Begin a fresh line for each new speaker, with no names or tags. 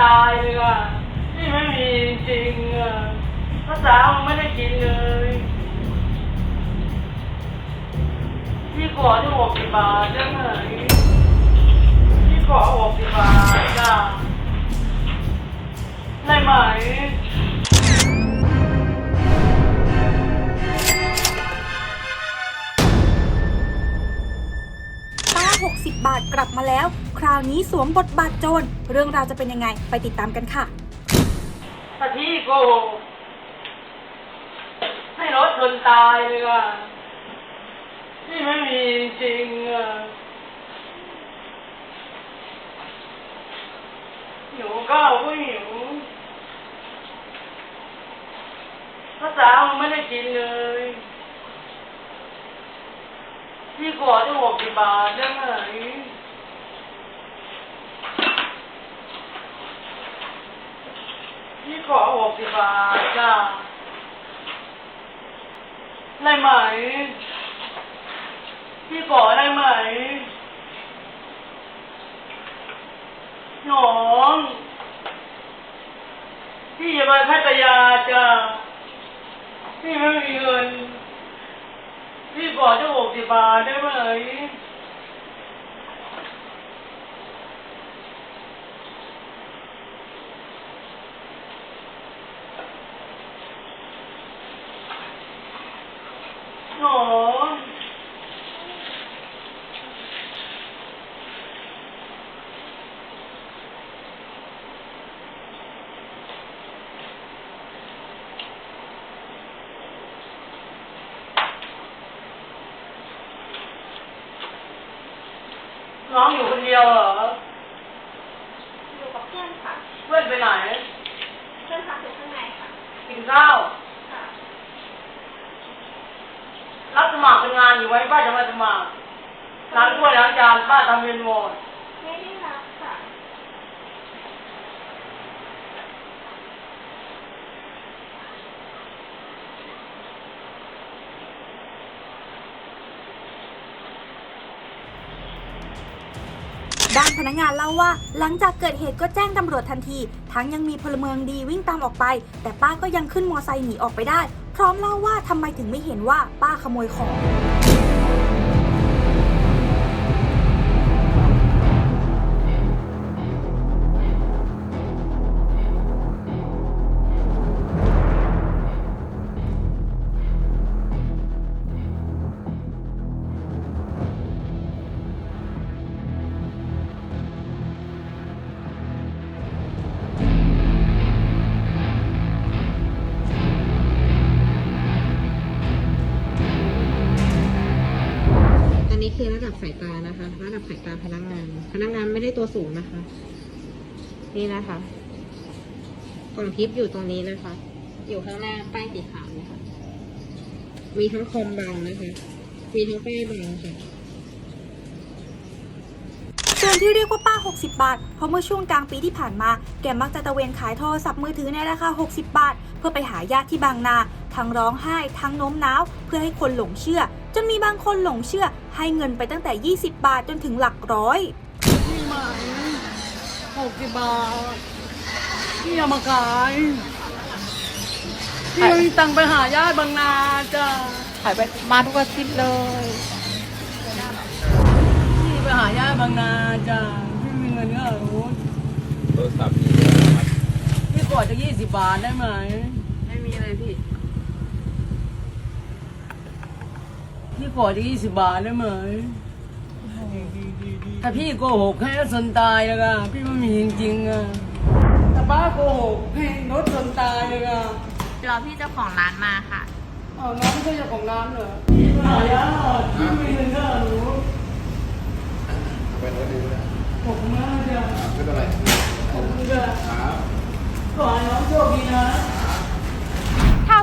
ตายเลยอะที่ไม่มีจริงอะภาษามันไม่ได้กินเลยพี่ขอที่หกสิบบาทได้ไหมพี่ขอหกสิบ
60 บาทกลับมาแล้ว คราวนี้สวมบทบาทโจรเรื่องราวจะเป็นยังไงไปติดตามกันค่ะ
ถ้าพี่โกหกให้รถชนตายเลยอะพี่ไม่มีจริงอะหิวข้าวก็หิวภาษาไม่ได้กินเลย พี่ขอที่หกสิบบาทได้ไหมพี่ขอหกสิบบาทจ้ะได้ไหม พี่ขอได้ไหม น้อง พี่อย่ามาพัทยาจ้ะพี่ไม่มีเงิน พี่บอจะหกสิบบาทได้ไหมน้อง น้องอยู่คนเดียวเหรอ
อยู่กับเพื่อนค่ะ
เพื่อนไปไหน
เพื่อนพักอยู่ข้างในค่ะ
กินข้าว
ค่ะ
รับสมัครเป็นงานอยู่ไว้ป้าจะมาสมัครล้างถ้วยล้างจานป้าทำเมนหมด
ไม่ได้
ด้านพนักงานเล่าว่า หลังจากเกิดเหตุก็แจ้งตำรวจทันที ทั้งยังมีพลเมืองดีวิ่งตามออกไป แต่ป้าก็ยังขึ้นมอไซค์หนีออกไปได้ พร้อมเล่าว่าทำไมถึงไม่เห็นว่าป้าขโมยของ
คือระดับสายตานะคะ ระดับสายตาพนักงาน พนักงานไม่ได้ตัวสูงนะคะ นี่นะคะกล่องทิปอยู่ตรงนี้นะคะ อยู่ข้างหน้าป้ายสีขาวนะคะ มีทั้งคอมบังนะคะ มีทั้งป้ายบังค่ะ
ส่วนที่เรียกว่าป้า 60 บาท เพราะเมื่อช่วงกลางปีที่ผ่านมา แกมักจะตะเวนขายโทรศัพท์มือถือในราคา 60 บาท เพื่อไปหาญาติที่บางนา ทั้งร้องไห้ ทั้งโน้มน้าว เพื่อให้คนหลงเชื่อ จนมีบางคนหลงเชื่อให้เงินไปตั้งแต่ 20 บาทจนถึงหลักร้อย
พี่ไหมหกสิบบาทพี่เอามาขายพี่ไม่มีตังค์ไปหาญาติบางนาจ้ะ
ขายไปมาทุกอาทิตย์เลย
พี่ไปหาญาติบางนาจ้ะพี่มีเงินก็รู้
โทรศัพท์มีเยอะนะครับ
พี่ขอจะยี่สิบบาทได้ไหม
ไม่มีเลยพี่
พี่ขอจะยี่สิบบาทได้ไหมถ้าพี่โกหกให้รถชนตายแล้วก็พี่ไม่มีจริงๆอะถ้าป้าโกหกให้รถชนตายเลยอะ
รอพี่เจ้าของร้านมาค่ะ
เอาน้องไม่ใช่เจ้าของร้านเหรอพี่มาหายาติพี่มีเงินก็รู้
เป็นรถดีนะ
ขอบคุณมากจ้ะ
ไม่เป็นไร
ขอบคุณจ้ะ
ครับ
ขอให้น้องโชคดีนะ
ข่าวส